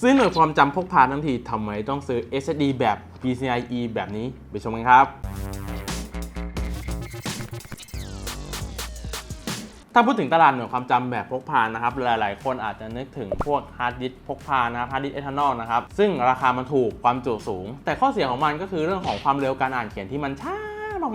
ซื้อหน่วยความจำพกพาทั้งทีทำไมต้องซื้อ SSD แบบ PCIe แบบนี้ไปชมกันครับถ้าพูดถึงตลาดหน่วยความจำแบบพกพานะครับ หลาย ๆ คนอาจจะนึกถึงพวกฮาร์ดดิสก์พกพานะครับฮาร์ดดิสก์เอทานอลนะครับ ซึ่งราคามันถูกความจุสูง แต่ข้อเสียของมันก็คือเรื่องของความเร็วการอ่านเขียนที่มันช้า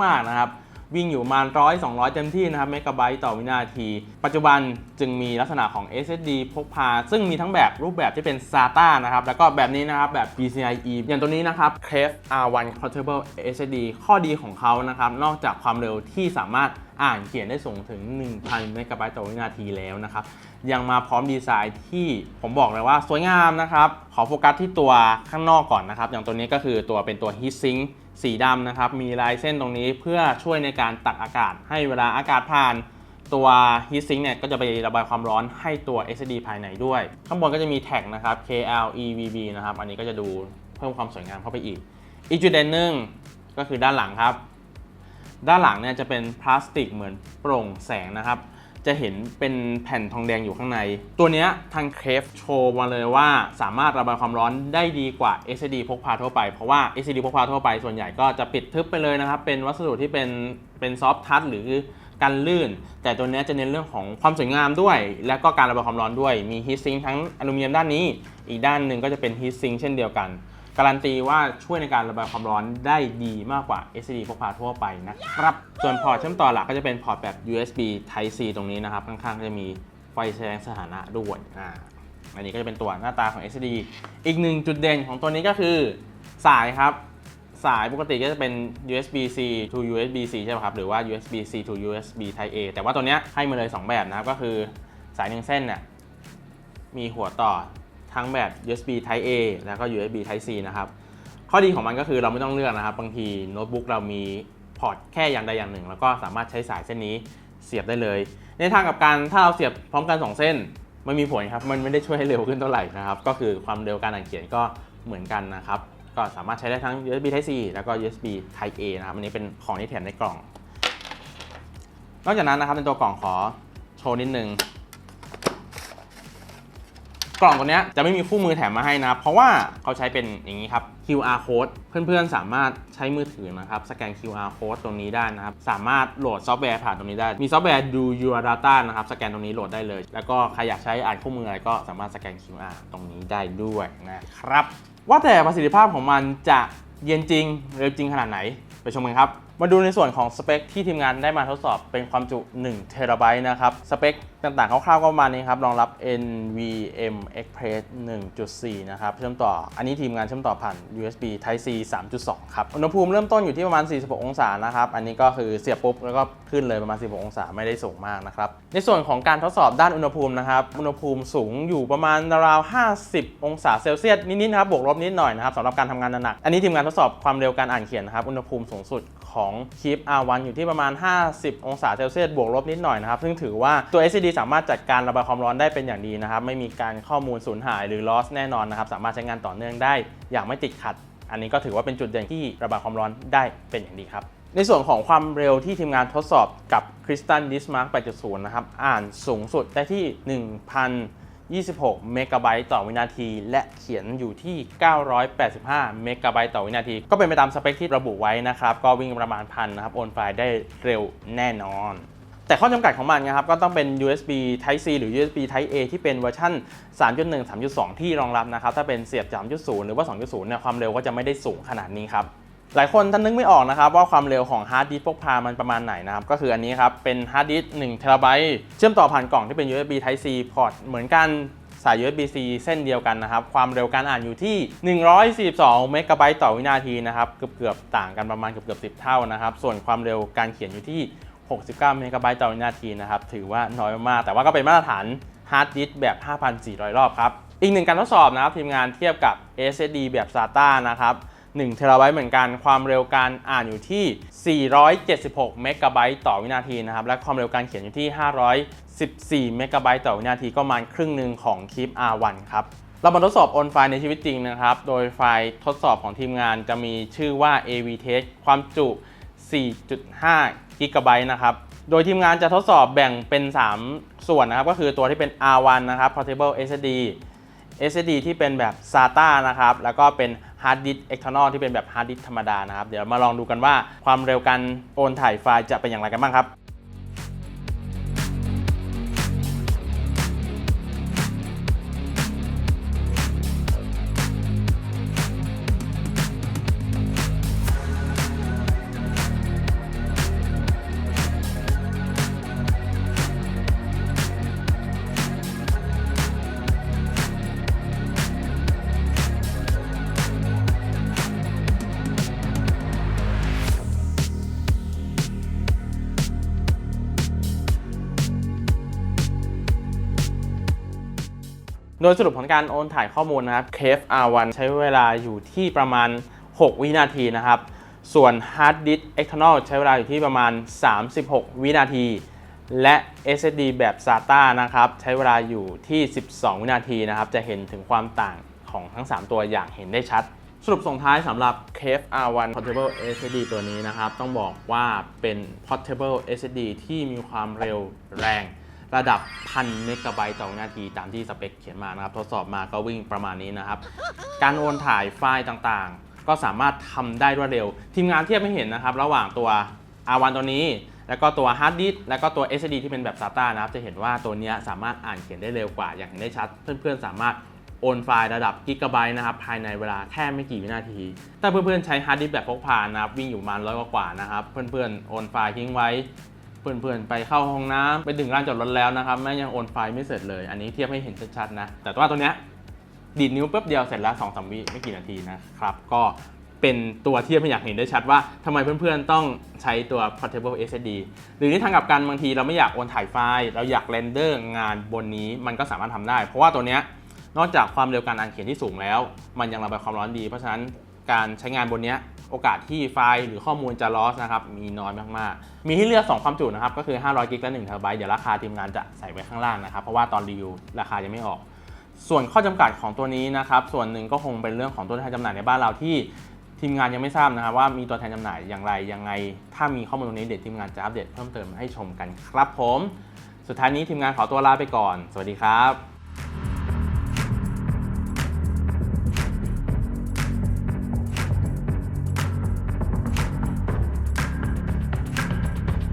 มาก ๆ นะครับ วิ่งอยู่ประมาณร้อย200เต็มที่นะครับเมกะไบต์ต่อวินาที ปัจจุบันจึงมีลักษณะของ SSD พกพา ซึ่งมีทั้งแบบรูปแบบที่เป็น SATA นะครับ แล้วก็แบบนี้นะครับ แบบ PCIe อย่างตัวนี้นะครับ Crave R1 Compatible SSD ข้อดีของเขานะครับ นอกจากความเร็วที่สามารถอ่านเขียนได้สูงถึง 1,000เมกะไบต์ต่อวินาทีแล้วนะครับ ยังมาพร้อมดีไซน์ที่ผมบอกเลยว่าสวยงามนะครับ ขอโฟกัสที่ตัวข้างนอกก่อนนะครับ อย่างตัวนี้ก็คือตัวเป็นตัว Heat Sink สีดำนะครับ มีลายเส้นตรงนี้เพื่อช่วยในการตักอากาศ ให้เวลาอากาศผ่านตัว Heat Sink เนี่ยก็จะไประบายความร้อนให้ตัว SSD ภายในด้วย ข้างบนก็จะมีแท็กนะครับ KLEVB นะครับ อันนี้ก็จะดูเพิ่มความสวยงามเข้าไปอีก อีกจุดเด่นหนึ่งก็คือด้านหลังครับ ด้านหลังเนี่ยจะเป็นพลาสติกเหมือนโปร่งแสงนะครับ จะเห็นเป็นแผ่นทองแดงอยู่ข้างใน ตัวนี้ทางเคฟโชว์มาเลยว่าสามารถระบายความร้อนได้ดีกว่า SSD พกพาทั่วไป เพราะว่า SSD พกพาทั่วไปส่วนใหญ่ก็จะปิดทึบไปเลยนะครับ เป็นวัสดุที่เป็นเป็นซอฟทัชหรือกันลื่น แต่ตัวนี้จะเน้นเรื่องของความสวยงามด้วย และก็การระบายความร้อนด้วย มีฮีทซิงทั้งอลูมิเนียมด้านนี้ อีกด้านหนึ่งก็จะเป็นฮีทซิงเช่นเดียวกัน การันตีว่าช่วยในการระบายความร้อนได้ดีมากกว่า SSD พกพาทั่วไปนะครับ ส่วนพอร์ตเชื่อมต่อหลักก็จะเป็นพอร์ตแบบ USB Type C ตรงนี้นะครับ ข้างๆก็จะมีไฟแสดงสถานะด้วยอ่าอันนี้ก็จะเป็นตัวหน้าตาของ SSD อีกหนึ่งจุดเด่นของตัวนี้ก็คือสายครับ สายปกติก็จะเป็น USB C to USB C ใช่ไหมครับ หรือว่า USB C to USB Type A แต่ว่าตัวเนี้ยให้มาเลย 2 แบบนะครับ ก็คือสายหนึ่งเส้นเนี่ยมีหัวต่อ ทั้งแบบ USB Type A แล้วก็ USB Type C นะครับ ข้อดีของมันก็คือเราไม่ต้องเลือกนะครับ บางทีโน้ตบุ๊กเรามีพอร์ตแค่อย่างใดอย่างหนึ่ง แล้วก็สามารถใช้สายเส้นนี้เสียบได้เลย ในทางกับการถ้าเราเสียบพร้อมกัน 2 เส้นมันมีผลครับ มันไม่ได้ช่วยให้เร็วขึ้นเท่าไหร่นะครับ ก็คือความเร็วการอ่านเขียนก็เหมือนกันนะครับ ก็สามารถใช้ได้ทั้ง USB Type C แล้วก็ USB Type A นะครับ อันนี้เป็นของที่แถมในกล่อง นอกจากนั้นนะครับในตัวกล่องขอโชว์นิดนึง กล่องตัวนี้จะไม่มีคู่มือแถมมาให้นะเพราะว่าเขาใช้เป็นอย่างนี้ครับ QR code เพื่อนๆ สามารถใช้มือถือนะครับสแกน QR code ตรงนี้ได้นะครับ สามารถโหลดซอฟต์แวร์ผ่านตรงนี้ได้ มีซอฟต์แวร์ do your data นะครับสแกนตรงนี้โหลดได้เลย แล้วก็ใครอยากใช้อ่านคู่มืออะไรก็สามารถสแกน QR ตรงนี้ได้ด้วยนะครับว่าแต่ประสิทธิภาพของมันจะเย็นจริงเร็วจริงขนาดไหนไปชมกันครับ มาดูในส่วนของสเปคที่ทีมงานได้มาทดสอบเป็นความจุ1เทราไบต์นะครับ สเปค ต่างๆคร่าวๆก็ประมาณนี้ครับรองรับ NVMe Express 1.4 นะครับ เชื่อมต่อ อันนี้ทีมงานเชื่อมต่อผ่าน USB Type C 3.2 ครับ อุณหภูมิเริ่มต้นอยู่ที่ประมาณ 46 องศานะครับ อันนี้ก็คือเสียบปุ๊บ แล้วก็ขึ้นเลยประมาณ 46 องศาไม่ได้สูงมากนะครับ ในส่วนของการทดสอบด้านอุณหภูมินะครับ อุณหภูมิสูงอยู่ประมาณราว 50 องศาเซลเซียสนิดๆนะครับ บวกลบนิดหน่อยนะครับสำหรับการทำงานหนัก อันนี้ทีมงานทดสอบความเร็วการอ่านเขียนนะครับ อุณหภูมิสูงสุดของคีป R1 อยู่ที่ประมาณ 50 องศาเซลเซียสบวกลบนิดหน่อยนะครับซึ่งถือว่าตัว SSD สามารถจัดการระบายความร้อนได้เป็นอย่างดีนะครับ ไม่มีการข้อมูลสูญหายหรือ loss แน่นอนนะครับ สามารถใช้งานต่อเนื่องได้อย่างไม่ติดขัด อันนี้ก็ถือว่าเป็นจุดเด่นที่ระบายความร้อนได้เป็นอย่างดีครับ ในส่วนของความเร็วที่ทีมงานทดสอบกับ Crystal Dismark 8.0 นะครับ อ่านสูงสุดได้ที่ 1,026 เมกะไบต์ต่อวินาที และเขียนอยู่ที่ 985 เมกะไบต์ต่อวินาที ก็เป็นไปตามสเปคที่ระบุไว้นะครับ ก็วิ่งประมาณพันนะครับ โอนไฟล์ได้เร็วแน่นอน แต่ข้อจำกัดของมันนะครับก็ต้องเป็น USB Type C หรือ USB Type A ที่เป็นเวอร์ชัน3.1 3.2 ที่รองรับนะครับถ้าเป็นเสียบ 3.0 หรือว่า 2.0 เนี่ยความเร็วก็จะไม่ได้สูงขนาดนี้ครับหลายคนท่านนึกไม่ออกนะครับว่าความเร็วของฮาร์ดดิสก์พกพามันประมาณไหนนะครับก็คืออันนี้ครับเป็นฮาร์ดดิสก์1เทราไบต์เชื่อมต่อผ่านกล่องที่เป็น USB Type C พอร์ตเหมือนกันสาย USB C เส้นเดียวกันนะครับ ความเร็วการอ่านอยู่ที่ 142 เมกะไบต์ต่อวินาทีนะครับ เกือบๆต่างกันประมาณเกือบๆ10 เท่านะครับ ส่วนความเร็วการเขียนอยู่ที่ 69เมกะไบต์ต่อวินาทีนะครับถือว่าน้อยมาก แต่ว่าก็เป็นมาตรฐานฮาร์ดดิสแบบ 5,400 รอบครับ อีกหนึ่งการทดสอบนะครับทีมงานเทียบกับ SSD แบบ SATA นะครับ1เทราไบต์เหมือนกันความเร็วการอ่านอยู่ที่ 476 เมกะไบต์ต่อวินาทีนะครับและความเร็วการเขียนอยู่ที่ 514 เมกะไบต์ต่อวินาทีก็มาณครึ่งหนึ่งของคลิป R1 ครับเรามาทดสอบโอนไฟล์ในชีวิตจริงนะครับ โดยไฟล์ทดสอบของทีมงานจะมีชื่อว่า AV Test ความจุ 4.5 กิกะไบต์นะครับ โดยทีมงานจะทดสอบแบ่งเป็น 3 ส่วนนะครับ ก็คือตัวที่เป็น R1 นะครับ Portable SSD SSD ที่เป็นแบบ SATA นะครับ แล้วก็เป็น Hard Disk External ที่เป็นแบบ Hard Disk ธรรมดานะครับ เดี๋ยวมาลองดูกันว่าความเร็วการโอนถ่ายไฟล์จะเป็นอย่างไรกันบ้างครับ โดยสรุปผลการโอนถ่ายข้อมูลนะครับ Cave R1 ใช้เวลาอยู่ที่ประมาณ 6 วินาทีนะครับ ส่วน Hard Disk External ใช้เวลาอยู่ที่ประมาณ 36 วินาที และ SSD แบบ SATA นะครับ ใช้เวลาอยู่ที่ 12 วินาทีนะครับ จะเห็นถึงความต่างของทั้ง 3 ตัวอย่างเห็นได้ชัด สรุปส่งท้ายสำหรับ Cave R1 Portable SSD ตัวนี้นะครับ ต้องบอกว่าเป็น Portable SSD ที่มีความเร็วแรง ระดับพันเมกะไบต์ต่อวินาทีตามที่สเปคเขียนมานะครับ ทดสอบมาก็วิ่งประมาณนี้นะครับ การโอนถ่ายไฟล์ต่างๆ ก็สามารถทำได้รวดเร็ว ทีมงานเทียบไม่เห็นนะครับ ระหว่างตัว R1 ตัวนี้ แล้วก็ตัว Hard Disk แล้วก็ตัว SSD ที่เป็นแบบ SATA นะครับ จะเห็นว่าตัวนี้สามารถอ่านเขียนได้เร็วกว่า อย่างเห็นได้ชัด เพื่อนๆ สามารถโอนไฟล์ระดับกิกะไบต์นะครับภายในเวลาแค่ไม่กี่วินาที ถ้าเพื่อนๆ ใช้ Hard Disk แบบพกพานะครับวิ่งอยู่ประมาณร้อยกว่านะครับ เพื่อนๆ โอนไฟล์ทิ้งไว้ เพื่อนๆ ไปเข้าห้องน้ำไปถึงร้านจอดรถแล้วนะครับแม่งยังโอนไฟล์ไม่เสร็จเลย อันนี้เทียบให้เห็นชัดๆนะ แต่ว่าตัวเนี้ยดีดนิ้วแป๊บเดียวเสร็จแล้ว2องสามวิไม่กี่นาทีนะครับ ก็เป็นตัวเทียบให้อยากเห็นได้ชัดว่าทำไมเพื่อนๆ ต้องใช้ตัว portable SSD หรือในทางกลับกันบางทีเราไม่อยากโอนถ่ายไฟล์ เราอยากเรนเดอร์งานบนนี้มันก็สามารถทำได้ เพราะว่าตัวเนี้ยนอกจากความเร็วการอ่านเขียนที่สูงแล้ว มันยังระบายความร้อนดี เพราะฉะนั้นการใช้งานบนเนี้ย โอกาสที่ไฟล์หรือข้อมูลจะ loss นะครับมีน้อยมากๆ มีให้เลือก 2 ความจุนะครับก็คือ 500กิกและ1 TB เดี๋ยวราคาทีมงานจะใส่ไว้ข้างล่างนะครับเพราะว่าตอนรีวิวราคายังไม่ออก ส่วนข้อจำกัดของตัวนี้นะครับส่วนหนึ่งก็คงเป็นเรื่องของตัวแทนจำหน่ายในบ้านเราที่ทีมงานยังไม่ทราบนะครับว่ามีตัวแทนจำหน่ายอย่างไรยังไง ถ้ามีข้อมูลตรงนี้เดี๋ยวทีมงานจะอัปเดตเพิ่มเติมให้ชมกันครับผม สุดท้ายนี้ทีมงานขอตัวลาไปก่อน สวัสดีครับ